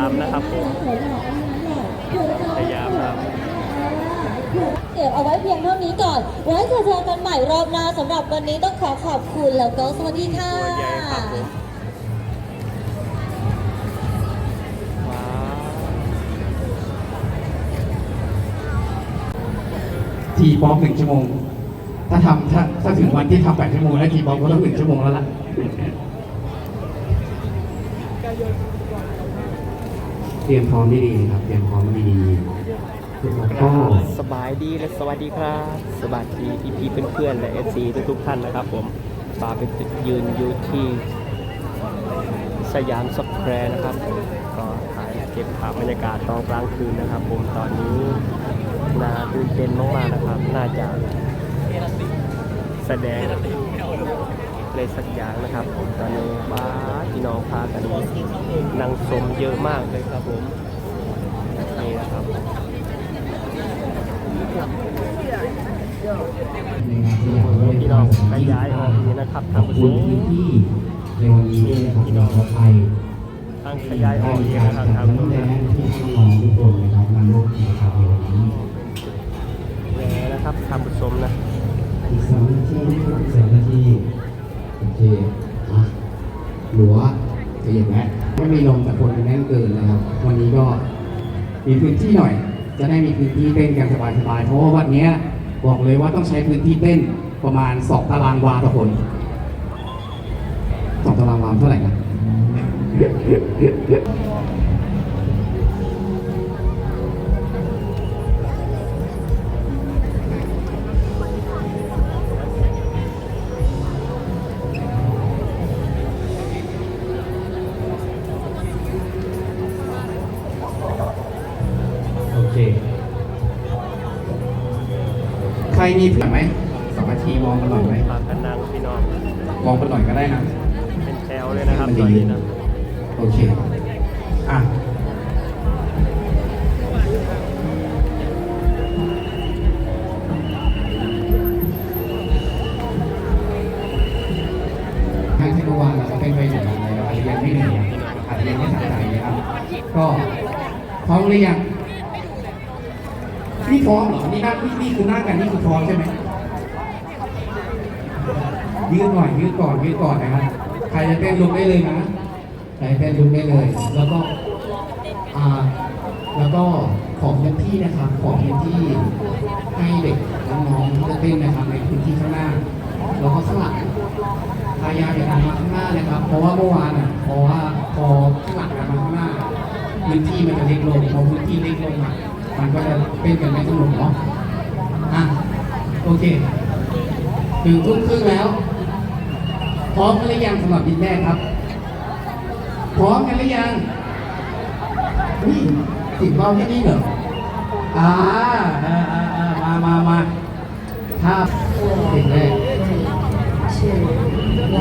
ามนะครับผมสยามครับเก็บเอาไว้เพียงเท่านี้ก่อน ไว้จะเจอกันใหม่รอบหน้าสำหรับวันนี้ต้องขอขอบคุณแล้วก็สวัสดีค่ะตัวใหญ่ครับผมว้าวทีป๊อปหนึ่งชั่วโมง ถ้าทำถ้าถ้าถึงวันที่ทำแปดชั่วโมงแล้วทีป๊อปก็ต้องหนึ่งชั่วโมงแล้วล่ะเต รียมพร้อมได้ดีครับเตรียมพร้อมได้ดีแล้วก็สบายดีและสวัสดีครับ สวัสดีพี่พี่เพื่อนๆและเอซีทุกๆท่านนะครับผมปาเป็นยืนอยู่ที่สยามสแควร์นะครับผมก็ถ่ายเก็บภาพบรรยากาศตอนกลางคืนนะครับ ผมตอนนี้น่าตื่นเต้นมากๆนะครับ น่าจะแสดงอะไรสักอย่างนะครับผม พี่น้องพากันนั่งชมเยอะมากเลยครับผมนี่นะครับพี่น้องขยายออกนี่นะครับขทางบผู้คุชณมที่ที่ในวันนี้ด้วยนะครับเราขอไทางขยายออกนี่นะครับทางน้ำแดงที่น้องทุกคนนะครับนำลูกนะครับในวันนี้แหวนะครับทางผู้ชมนะอีกสองนาทีนะครับสองนาทีโอเคอะหลัว จะเย็นนะไม่มีลมแต่คนแน่นเกินนะครับ วันนี้ก็มีพื้นที่หน่อย จะได้มีพื้นที่เต้นกันสบายๆเพราะว่าวันนี้บอกเลยว่าต้องใช้พื้นที่เต้นประมาณสองตารางวาต่อคนสองตารางวาเท่าไหร่นะ ใครมีเผื่อไหมสองนาทีมองกันหน่อยไหมปากกันนังพี่น้อง มองกันหน่อยก็ได้นะ เป็นแถวเลยนะครับตอนนี้นะ โอเค อะทางที่กวันเราก็เป็นไปอย่างไรเราอาจจะยังไม่เหนื่อยอาจจะยังไม่สะใจนะครับ ก็พร้อมหรือยังนี่ พร้อมเหรอนี่นั่งนี่นี่คือนั่งกันนี่คือพร้อมใช่ไหมยืดหน่อยยืดก่อนยืดก่อนนะครับใครจะเต้นลุกได้เลยนะใครเต้นลุกได้เลย แล้วก็อ่าแล้วก็ขอพื้นที่นะครับขอพื้นที่ให้เด็กน้องๆที่จะเต้นนะครับในพื้นที่ข้างหน้า แล้วก็ข้างหลังพยายามอย่าทำมาข้างหน้าเลยครับ เพราะว่าเมื่อวานอะเพราะว่าพอข้างหลังกันมาข้างหน้าพื้นที่มันจะเล็กลงพอพื้นที่เล็กลงอะมันก็จะ เป็นกันไม่สนุกเนาะอะโอเคถึงทุ่มครึ่งแล้ว พร้อมกันหรือยังสำหรับบินแรกครับ พร้อมกันหรือยังนี่ติดเบ้าแค่นี้เหรออ่าอ่าอ่ามามามาถ้าติดแรกติ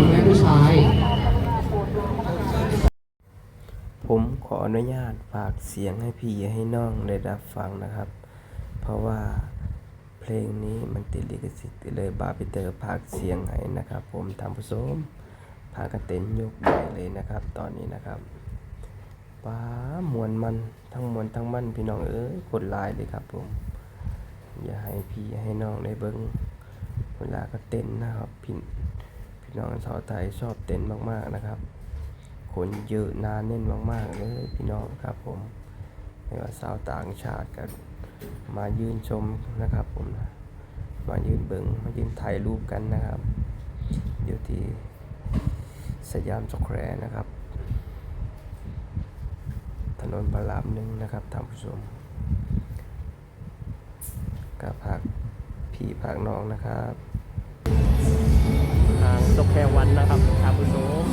ดแรกผู้ชายผมขออนุญาตฝากเสียงให้พี่ให้น้องได้รับฟังนะครับ ราะว่าเพลงนี้มันติดลิขสิทธิ์เลยบาร์บิเตอร์พากเสียงให้นะครับ ผมทำผู้ชมพากันเต้นยกใหญ่เลยนะครับ ตอนนี้นะครับป้ามวนมันทั้งมวลทั้งมันพี่น้องเอ้ยกดไลน์เลยครับผม อย่าให้พี่ให้น้องได้เบิ้งเวลาก็เต้นนะครับพี่พี่น้องชาวไทยชอบเต้นมากๆนะครับคนเยอะนาแน่นมากๆเลยพี่น้องครับผมไม่ว่าสาวต่างชาติกัน มายืนชมนะครับผมนะมายืนเบิงมายืนถ่ายรูปกันนะครับอยู่ที่สยามสแควร์นะครับ ถนนพระรามหนึ่งนะครับท่านผู้ชมกับผักพี่ผักน้องนะครับ ทางสแควร์วันนะครับท่านผู้ชม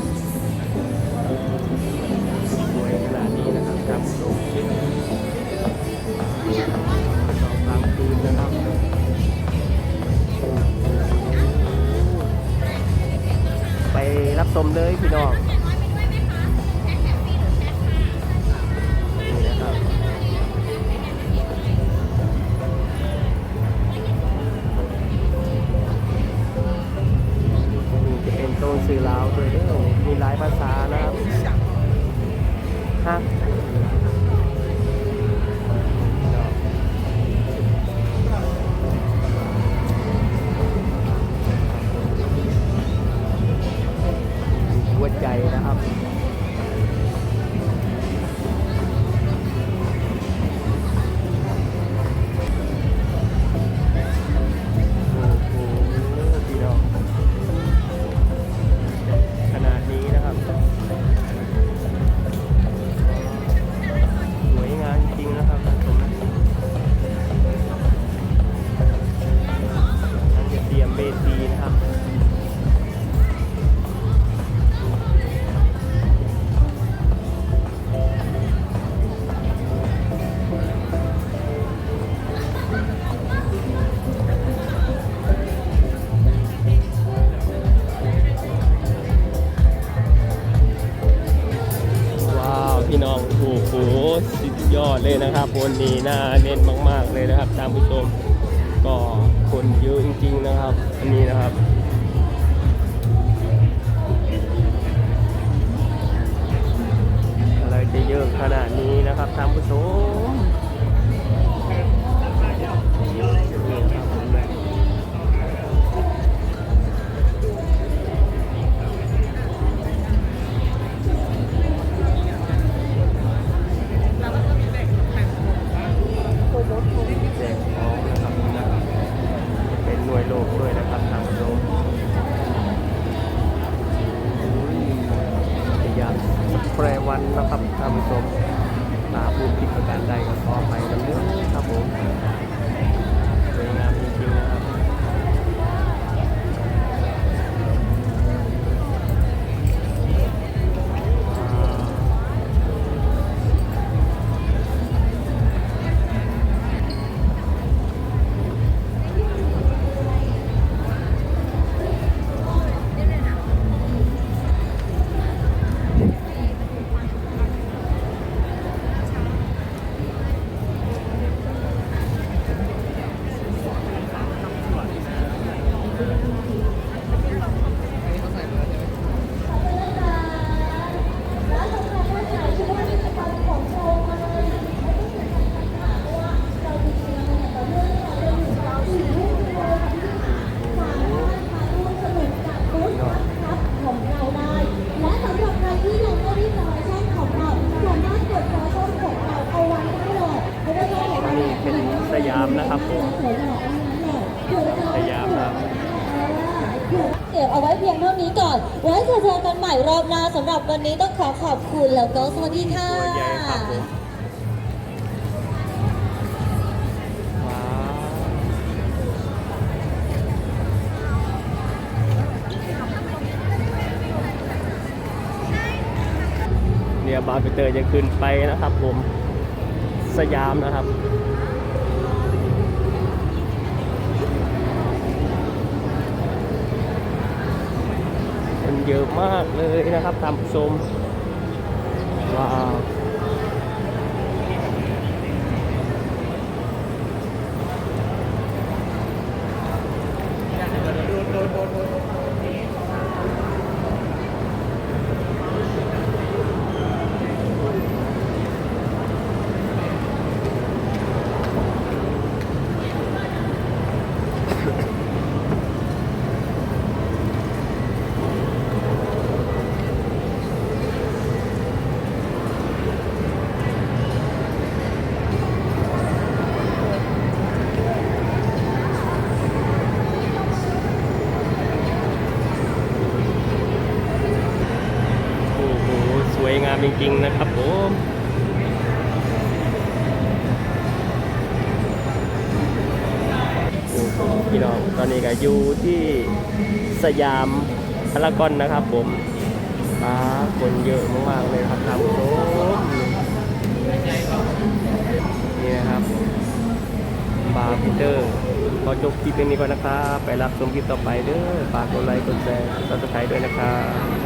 นะครับวันนี้น่าเน้นมาก ๆเลยนะครับท่านผู้ชม ก็คนเยอะจริง ๆ นะครับ อันนี้นะครับอะไรจะเยอะขนาดนี้นะครับท่านผู้ชม แปรวันนะครับท่านผู้ชมตาพูดผิดประการใดก็ขอไปกันเรื่องครับผม จะเป็นอันนี้เป็นสยามนะครับผม สวยหล่อทั้งนั้นเลยคือเรา สยามครับ เก็บเอาไว้เพียงเท่านี้ก่อน ไว้เจอกันใหม่รอบหน้าสำหรับวันนี้ต้องขอขอบคุณแล้วก็สวัสดีค่ะตัวใหญ่ครับผมว้าวเนี่ยบาร์เบเตอร์จะขึ้นไปนะครับผม สยามนะครับ เยอะมากเลยนะครับท่านผู้ชมว้าว โอ้โห สวยงามจริง ๆ นะครับผม โอ้โห พี่น้อง ตอนนี้ก็อยู่ที่สยามพารากอนนะครับ ผมป้าคนเยอะมากๆเลยครับท่านผู้ชมนี่นะครับบาร์พีเตอร์ขอจบคลิปนนี้ก่อนนะครับ ไปรับชมคลิปต่อไปเด้อฝากกดไลค์กดแชร์กดติดตามด้วยนะครับ